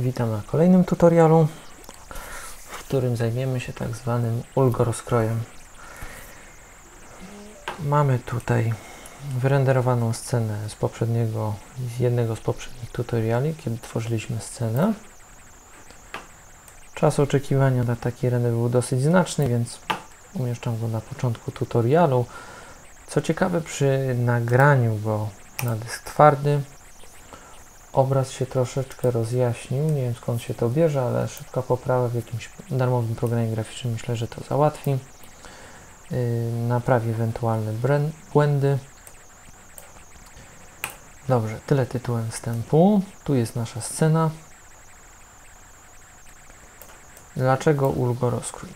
Witam na kolejnym tutorialu, w którym zajmiemy się tak zwanym ulgorozkrojem. Mamy tutaj wyrenderowaną scenę z poprzedniego, z jednego z poprzednich tutoriali, kiedy tworzyliśmy scenę. Czas oczekiwania na taki render był dosyć znaczny, więc umieszczam go na początku tutorialu. Co ciekawe, przy nagraniu go na dysk twardy obraz się troszeczkę rozjaśnił. Nie wiem skąd się to bierze, ale szybka poprawa w jakimś darmowym programie graficznym myślę, że to załatwi. Yy, naprawi ewentualne błędy. Dobrze, tyle tytułem wstępu. Tu jest nasza scena. Dlaczego ulgo rozkrój?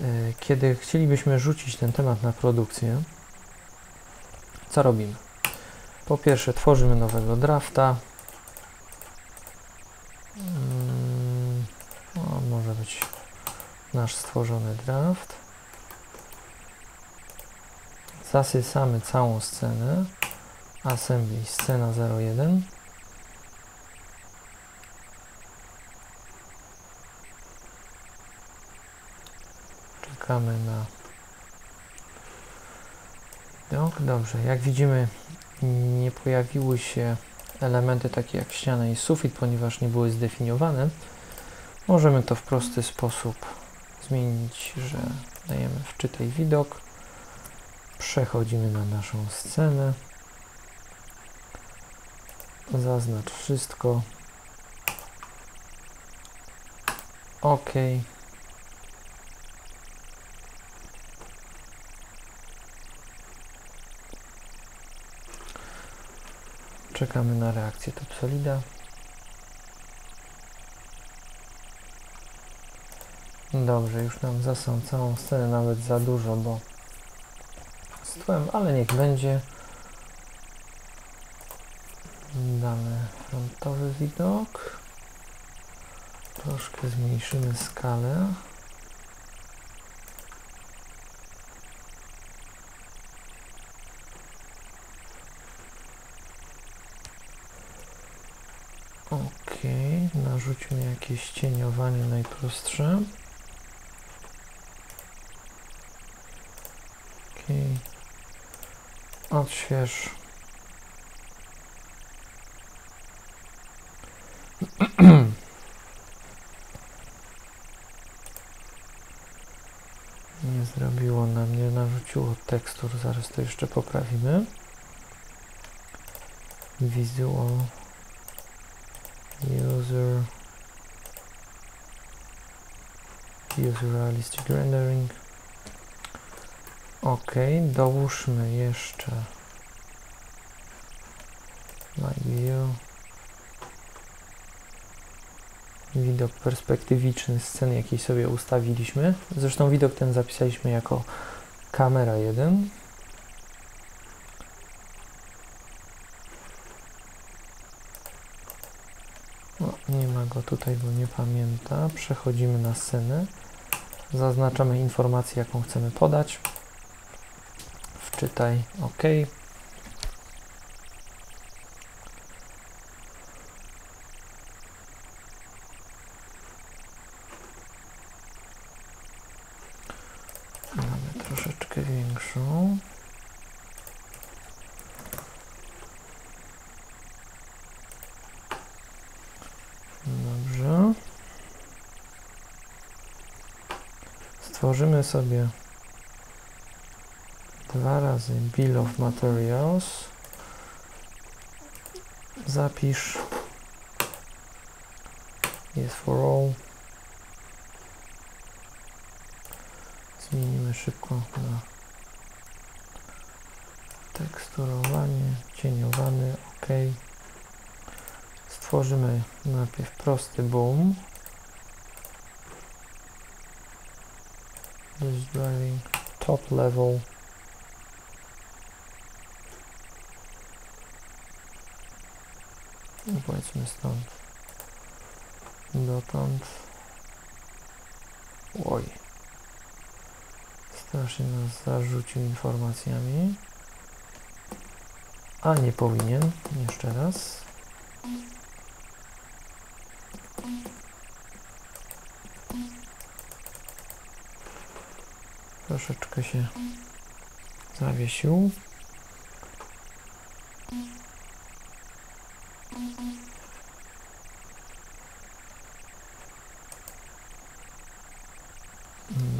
Yy, kiedy chcielibyśmy rzucić ten temat na produkcję, co robimy? Po pierwsze tworzymy nowego drafta. O, może być nasz stworzony draft. Zasysamy całą scenę. Assembly scena 01. Czekamy na. Dobrze, jak widzimy nie pojawiły się elementy takie jak ściana i sufit, ponieważ nie były zdefiniowane. Możemy to w prosty sposób zmienić, że dajemy wczytaj widok. Przechodzimy na naszą scenę. Zaznacz wszystko. OK. Czekamy na reakcję Topsolida. Dobrze, już nam zasą całą scenę, nawet za dużo, bo z tłem, ale niech będzie. Damy frontowy widok. Troszkę zmniejszymy skalę. Ok, narzućmy jakieś cieniowanie najprostsze. Ok, odśwież. Nie zrobiło nam, nie narzuciło tekstur, zaraz to jeszcze poprawimy. Visual user. User realistic rendering. Ok dołóżmy jeszcze. Live view. Widok perspektywiczny sceny jakiej sobie ustawiliśmy. Zresztą widok ten zapisaliśmy jako kamera 1 No, nie ma go tutaj, bo nie pamięta. Przechodzimy na scenę. Zaznaczamy informację, jaką chcemy podać. Wczytaj OK. Mamy troszeczkę większą. Dobrze. Stworzymy sobie dwa razy Bill of Materials. Zapisz jest for all. Zmienimy szybko na teksturowanie, cieniowany, OK. Stworzymy najpierw prosty boom. This driving top level. I powiedzmy stąd dotąd. Oj. Strasznie nas zarzucił informacjami. A nie powinien. Jeszcze raz. Troszeczkę się zawiesił.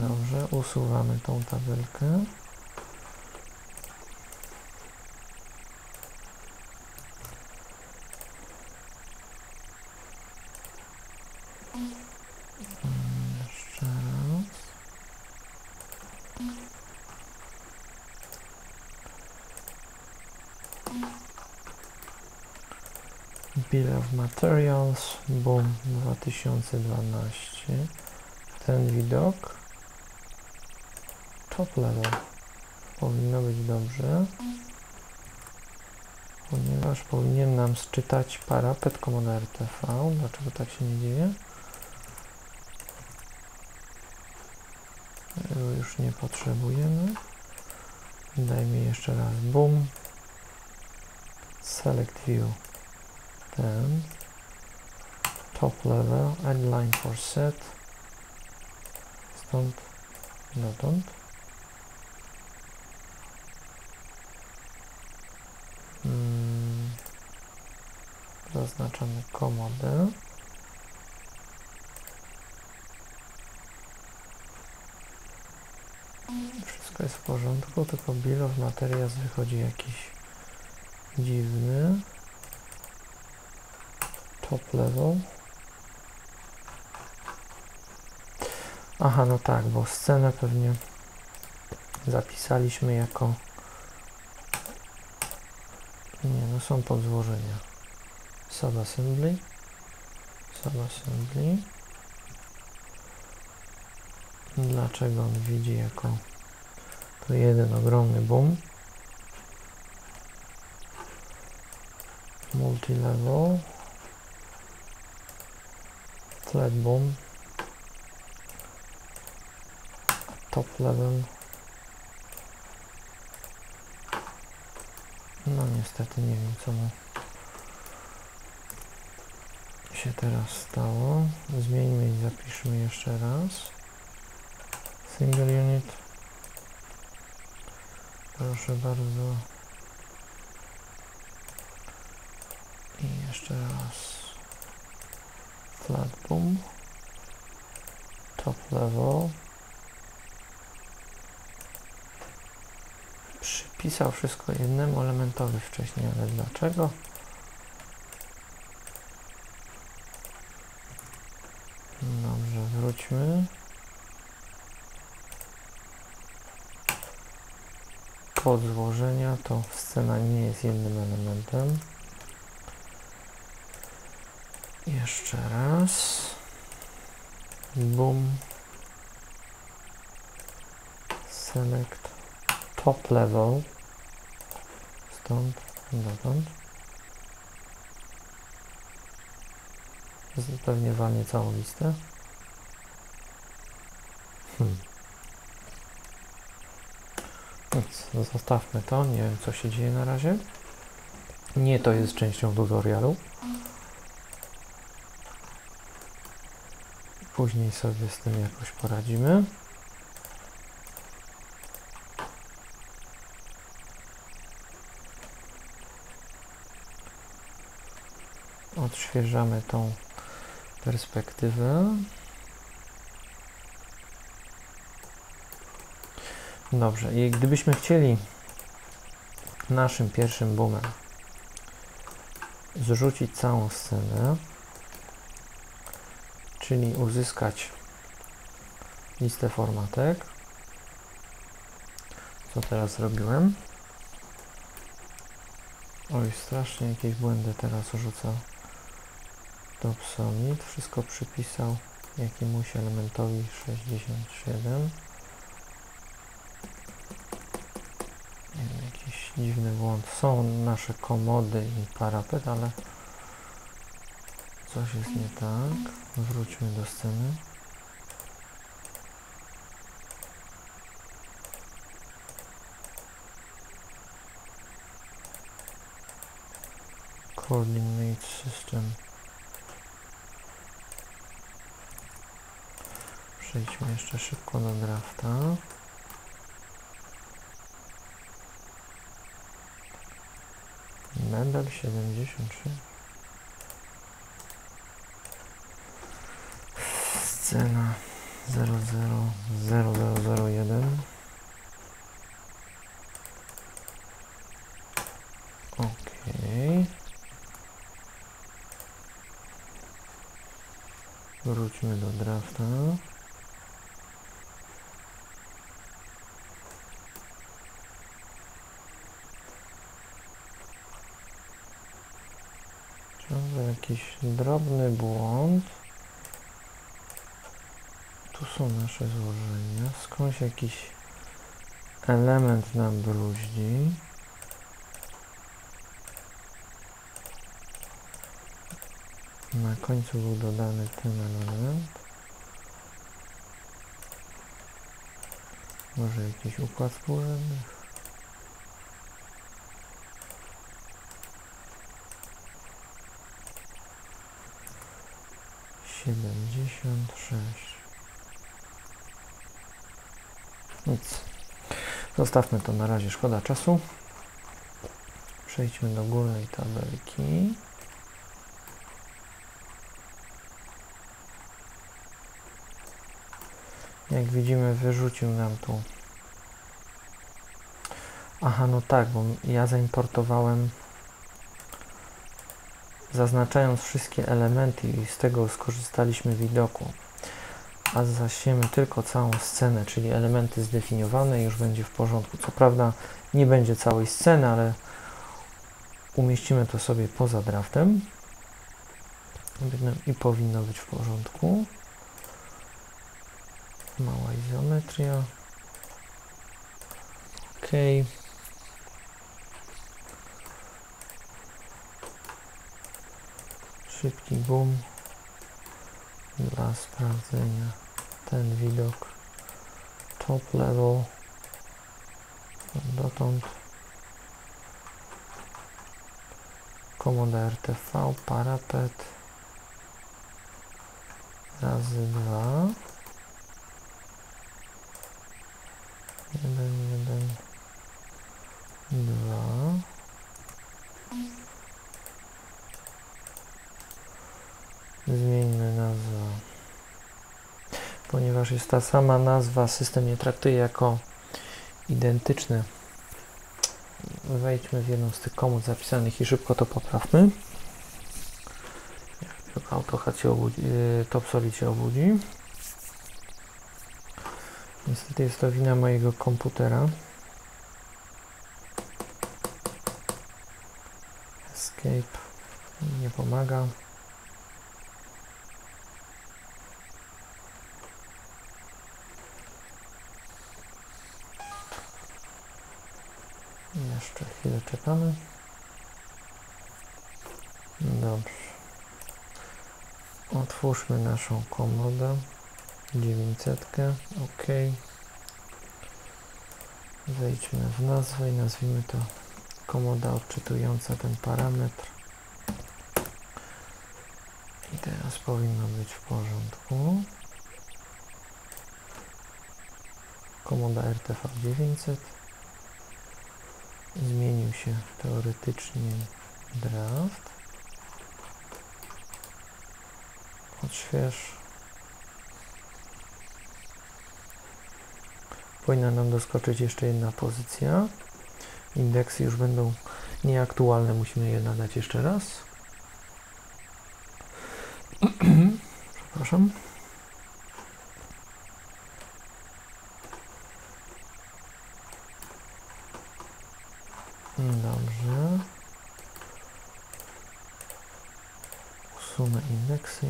Dobrze, usuwamy tą tabelkę. Materials, boom, 2012. Ten widok. Top level. Powinno być dobrze. Ponieważ powinien nam sczytać parapet Commodore RTV. Dlaczego tak się nie dzieje? Już nie potrzebujemy. Dajmy jeszcze raz boom. Select view. Ten. Top level. Add line for set. Stąd dotąd. Mm. Zaznaczamy komodę. Wszystko jest w porządku, tylko bill of materials wychodzi jakiś dziwny. Top level. Aha, no tak, bo scenę pewnie zapisaliśmy jako nie, no są podzłożenia subassembly subassembly dlaczego on widzi jako to jeden ogromny boom? Multi-level boom top level. No niestety nie wiem co mu się teraz stało. Zmieńmy i zapiszmy jeszcze raz. Single unit. Proszę bardzo. I jeszcze raz flat boom top level przypisał wszystko jednemu elementowi wcześniej, ale dlaczego? Dobrze, wróćmy. Kod złożenia to scena nie jest jednym elementem. Jeszcze raz. Boom. Select top level. Stąd dotąd. Pewnie walnie całą listę. Hmm. Więc zostawmy to. Nie wiem co się dzieje na razie. Nie to jest częścią tutorialu. Później sobie z tym jakoś poradzimy. Odświeżamy tą perspektywę. Dobrze, i gdybyśmy chcieli naszym pierwszym boomem zrzucić całą scenę, czyli uzyskać listę formatek, co teraz zrobiłem. Oj, strasznie jakieś błędy teraz rzuca Summit. Wszystko przypisał jakiemuś elementowi 67. Nie wiem, jakiś dziwny błąd. Są nasze komody i parapet, ale Coś jest nie tak. Wróćmy do sceny. Coordinate System. Przejdźmy jeszcze szybko do drafta. Medal 73. Scena 000001. Okej. Wróćmy do drafta. Ciągle jakiś drobny błąd. Nasze złożenia. Skądś jakiś element nam bruździ. Na końcu był dodany ten element. Może jakiś układ współrzędnych? Siedemdziesiąt sześć. Nic. Zostawmy to na razie, szkoda czasu. Przejdźmy do górnej tabelki. Jak widzimy, wyrzucił nam tu. Aha, no tak, bo ja zaimportowałem zaznaczając wszystkie elementy i z tego skorzystaliśmy widoku. A zasiemy tylko całą scenę, czyli elementy zdefiniowane już będzie w porządku. Co prawda nie będzie całej sceny, ale umieścimy to sobie poza draftem i powinno być w porządku mała izometria. OK. Szybki boom dla sprawdzenia ten widok top level dotąd. Komoda RTV parapet. Razy dwa. Jeden, jeden, dwa. Zmieńmy nazwę. Ponieważ jest ta sama nazwa, system nie traktuje jako identyczne. Wejdźmy w jedną z tych komód zapisanych i szybko to poprawmy. AutoCAD się obudzi, y, TopSolid się obudzi. Niestety jest to wina mojego komputera. Escape nie pomaga. Jeszcze chwilę czekamy. Dobrze. Otwórzmy naszą komodę. 900. OK. Wejdźmy w nazwę i nazwijmy to komoda odczytująca ten parametr. I teraz powinno być w porządku. Komoda RTV 900. Zmienił się teoretycznie draft. Odśwież. powinna nam doskoczyć jeszcze jedna pozycja. Indeksy już będą nieaktualne, musimy je nadać jeszcze raz. Przepraszam. Dobrze. Indeksy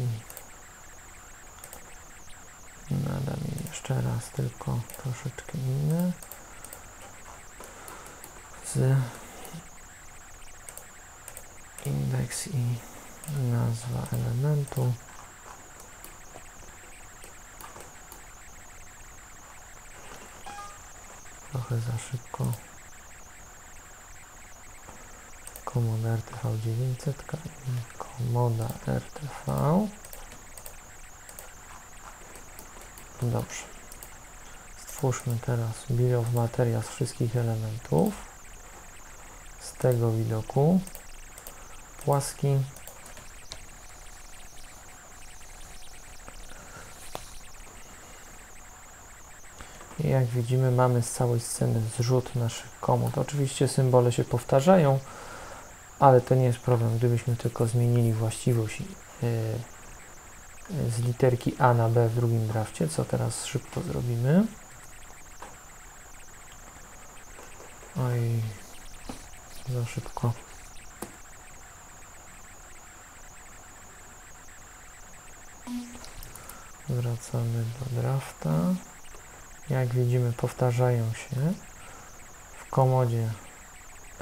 Nadam je jeszcze raz, tylko troszeczkę inne. Z indeks i nazwa elementu. Trochę za szybko. Komoda RTV 900 i komoda RTV. Dobrze. Stwórzmy teraz bill of materials wszystkich elementów z tego widoku. płaski. I jak widzimy mamy z całej sceny zrzut naszych komód. Oczywiście symbole się powtarzają, ale to nie jest problem, gdybyśmy tylko zmienili właściwość yy, z literki A na B w drugim drafcie, co teraz szybko zrobimy. Oj, za szybko. Wracamy do drafta. Jak widzimy, powtarzają się w komodzie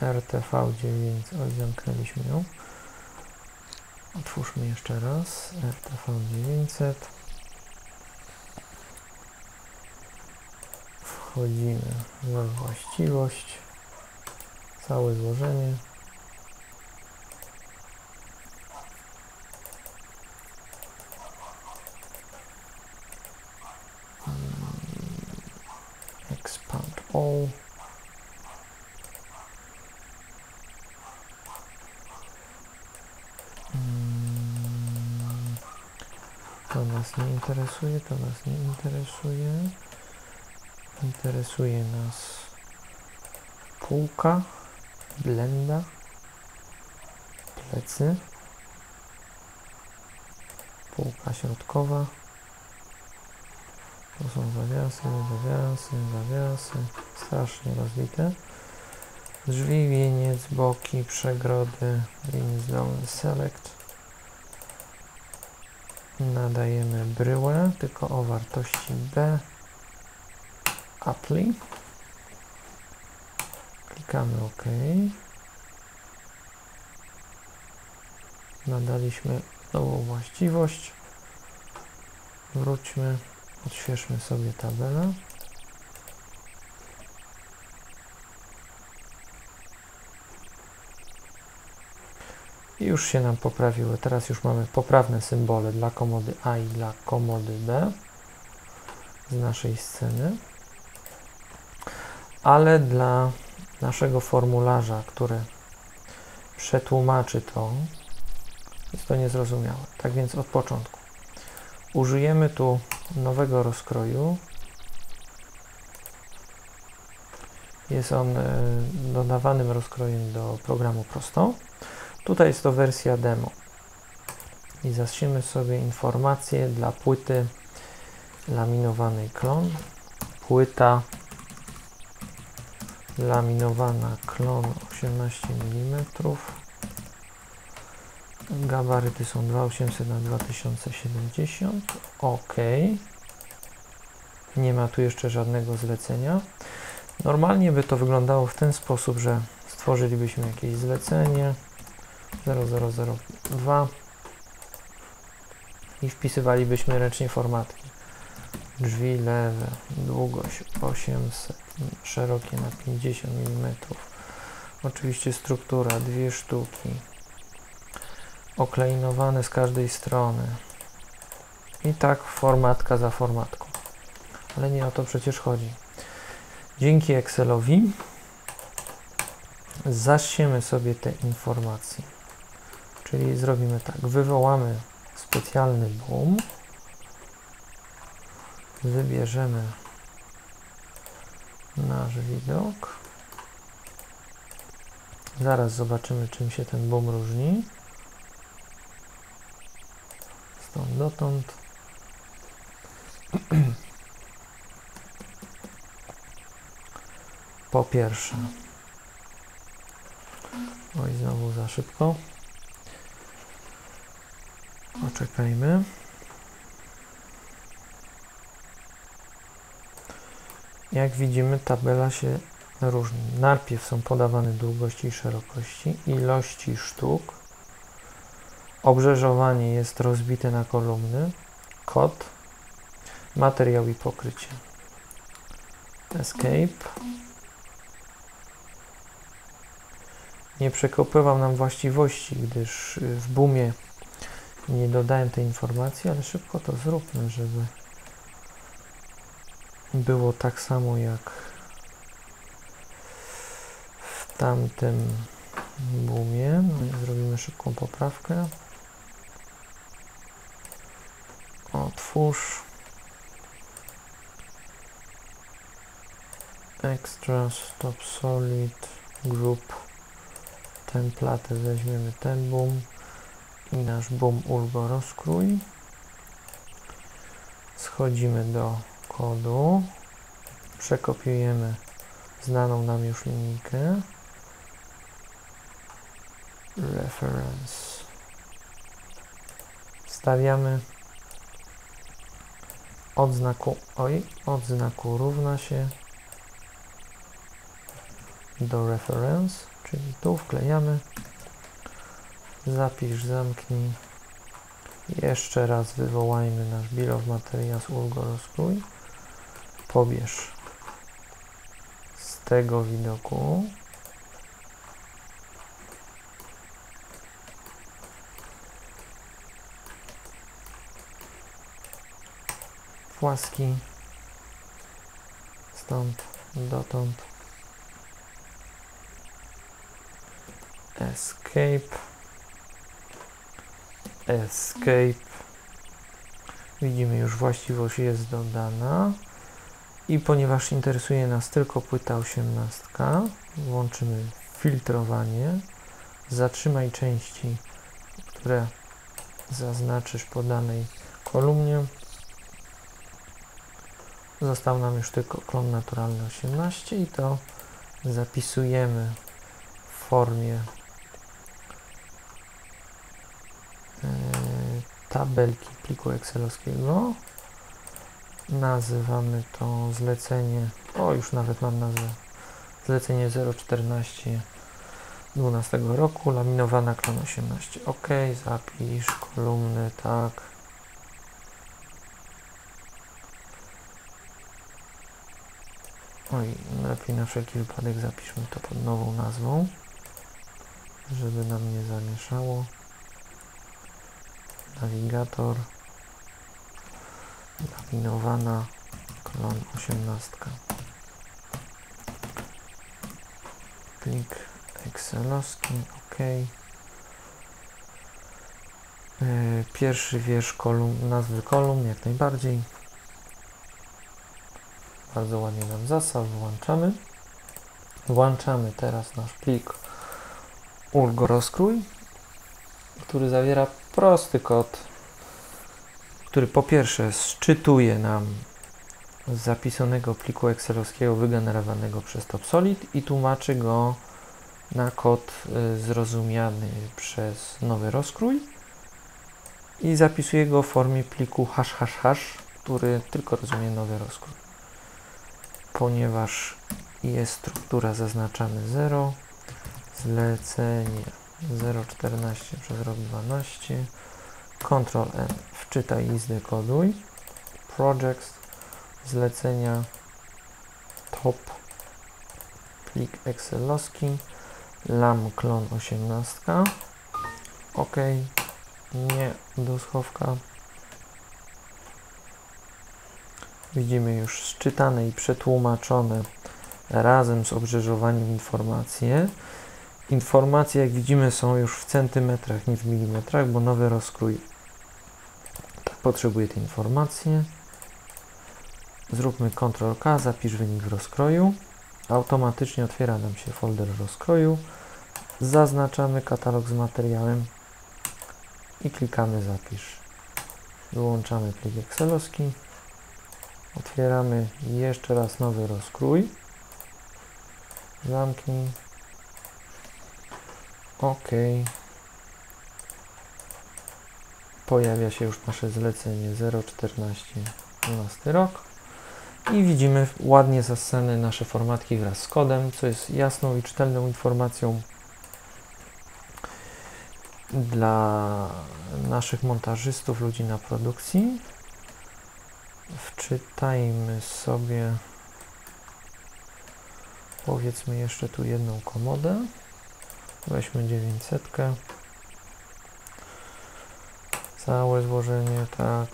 RTV9. Oj, zamknęliśmy ją. Otwórzmy jeszcze raz. RTV900. Wchodzimy we właściwość. Całe złożenie. To nas nie interesuje, to nas nie interesuje. Interesuje nas półka, blenda, plecy, półka środkowa. To są zawiasy, zawiasy, zawiasy, strasznie rozbite. Drzwi, wieniec, boki, przegrody, wieniec dolny, select. Nadajemy bryłę, tylko o wartości B. Apply. Klikamy OK. Nadaliśmy nową właściwość. Wróćmy, odświeżmy sobie tabelę. Już się nam poprawiły. Teraz już mamy poprawne symbole dla komody A i dla komody B z naszej sceny. Ale dla naszego formularza, który przetłumaczy to, jest to niezrozumiałe. Tak więc od początku. Użyjemy tu nowego rozkroju. Jest on e, dodawanym rozkrojem do programu prosto. Tutaj jest to wersja demo. I zasiemy sobie informację dla płyty laminowanej klon. Płyta laminowana klon 18 mm. Gabaryty są 2800 na 2070. OK. Nie ma tu jeszcze żadnego zlecenia. Normalnie by to wyglądało w ten sposób, że stworzylibyśmy jakieś zlecenie 0002 i wpisywalibyśmy ręcznie formatki. Drzwi lewe, długość 800, szerokie na 50 mm. Oczywiście struktura, dwie sztuki. Oklejnowane z każdej strony. I tak formatka za formatką. Ale nie o to przecież chodzi. Dzięki Excelowi zasiemy sobie te informacje. Czyli zrobimy tak, wywołamy specjalny boom, wybierzemy nasz widok. Zaraz zobaczymy, czym się ten boom różni. Stąd dotąd. Po pierwsze, oj, znowu za szybko. Poczekajmy. Jak widzimy, tabela się różni. Najpierw są podawane długości i szerokości, ilości sztuk. Obrzeżowanie jest rozbite na kolumny, kod, materiał i pokrycie. Escape. Nie przekopywał nam właściwości, gdyż w boomie nie dodałem tej informacji, ale szybko to zróbmy, żeby było tak samo jak w tamtym boomie. No zrobimy szybką poprawkę. Otwórz. Extra Stop Solid Group template weźmiemy ten boom i nasz boom ulgo rozkrój. Schodzimy do kodu. Przekopiujemy znaną nam już linijkę. Reference. Wstawiamy od znaku oj, od znaku równa się do reference, czyli tu wklejamy zapisz, zamknij. Jeszcze raz wywołajmy nasz bill of materials ulgo rozkrój. Pobierz z tego widoku. Płaski. Stąd dotąd. Escape escape. Widzimy już właściwość jest dodana. I ponieważ interesuje nas tylko płyta 18 włączymy filtrowanie. Zatrzymaj części które zaznaczysz po danej kolumnie. Został nam już tylko klon naturalny 18 i to zapisujemy w formie tabelki pliku excelowskiego. Nazywamy to zlecenie, o już nawet mam nazwę, zlecenie 014 12 roku, laminowana klon 18. OK, zapisz kolumny, tak. Oj, lepiej na wszelki wypadek zapiszmy to pod nową nazwą, żeby nam nie zamieszało. Nawigator, laminowana, klon 18. Plik excelowski, OK. E, pierwszy wiersz kolumn, nazwy kolumn, jak najbardziej. Bardzo ładnie nam zasał, włączamy. Włączamy teraz nasz plik Ulgo rozkrój, który zawiera prosty kod, który po pierwsze szczytuje nam z zapisanego pliku excelowskiego wygenerowanego przez TopSolid i tłumaczy go na kod y, zrozumiany przez nowy rozkrój i zapisuje go w formie pliku hash który tylko rozumie nowy rozkrój. Ponieważ jest struktura zaznaczamy 0, zlecenie 0,14 przez rok 12, Ctrl N, wczytaj i zdekoduj, projects, zlecenia. Top, plik excelowski, lam klon 18, ok, nie do schowka, Widzimy już szczytane i przetłumaczone razem z obrzeżowaniem informacje. Informacje, jak widzimy, są już w centymetrach, nie w milimetrach, bo nowy rozkrój tak potrzebuje tej informacji. Zróbmy Ctrl K, zapisz wynik w rozkroju. Automatycznie otwiera nam się folder rozkroju. Zaznaczamy katalog z materiałem i klikamy zapisz. Wyłączamy plik excelowski. Otwieramy jeszcze raz nowy rozkrój. Zamknij. OK. Pojawia się już nasze zlecenie 014 12 rok. I widzimy ładnie zasane nasze formatki wraz z kodem, co jest jasną i czytelną informacją dla naszych montażystów, ludzi na produkcji. Wczytajmy sobie powiedzmy jeszcze tu jedną komodę. Weźmy 900. Całe złożenie, tak.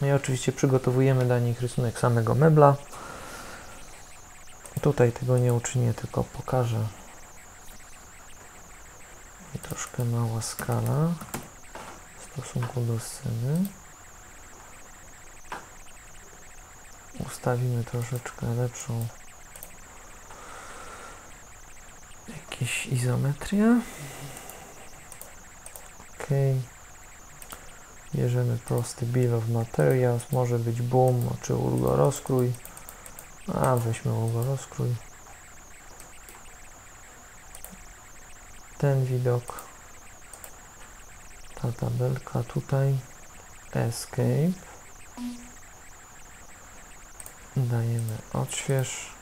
No i oczywiście przygotowujemy dla nich rysunek samego mebla. Tutaj tego nie uczynię, tylko pokażę. I troszkę mała skala w stosunku do sceny. Ustawimy troszeczkę lepszą jakieś izometrię. Ok. Bierzemy prosty bill of materials, może być boom czy ulgorozkrój. A weźmy ulgorozkrój. Ten widok. Ta tabelka tutaj. Escape. Dajemy odśwież.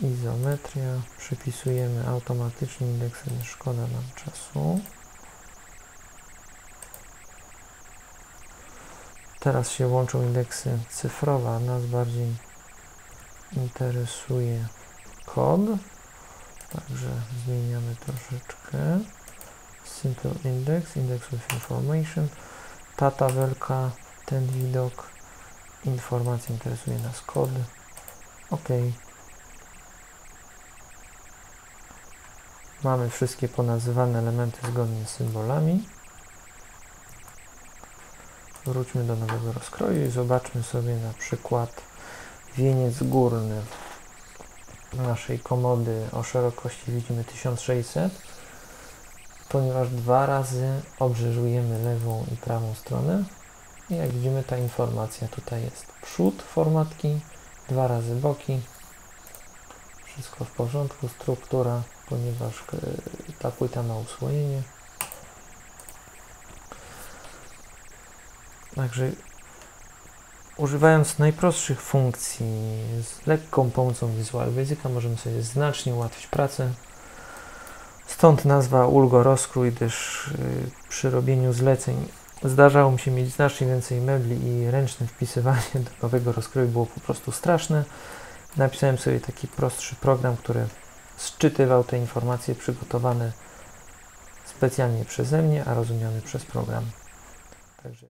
Izometria. Przypisujemy automatycznie indeksy, szkoda nam czasu. Teraz się łączą indeksy cyfrowe, nas bardziej interesuje kod. Także zmieniamy troszeczkę. Simple index, index with information. Ta tabelka, ten widok, informacja interesuje nas kod. OK. Mamy wszystkie ponazywane elementy zgodnie z symbolami. Wróćmy do nowego rozkroju i zobaczmy sobie na przykład wieniec górny naszej komody o szerokości widzimy 1600 ponieważ dwa razy obrzeżujemy lewą i prawą stronę. I jak widzimy ta informacja tutaj jest. Przód formatki, dwa razy boki. Wszystko w porządku, struktura ponieważ e, ta płyta ma usłojenie Także używając najprostszych funkcji z lekką pomocą Visual Basica możemy sobie znacznie ułatwić pracę. Stąd nazwa Ulgo Rozkrój, gdyż y, przy robieniu zleceń zdarzało mi się mieć znacznie więcej mebli i ręczne wpisywanie do nowego rozkroju było po prostu straszne. Napisałem sobie taki prostszy program, który szczytywał te informacje przygotowane specjalnie przeze mnie, a rozumiane przez program. Także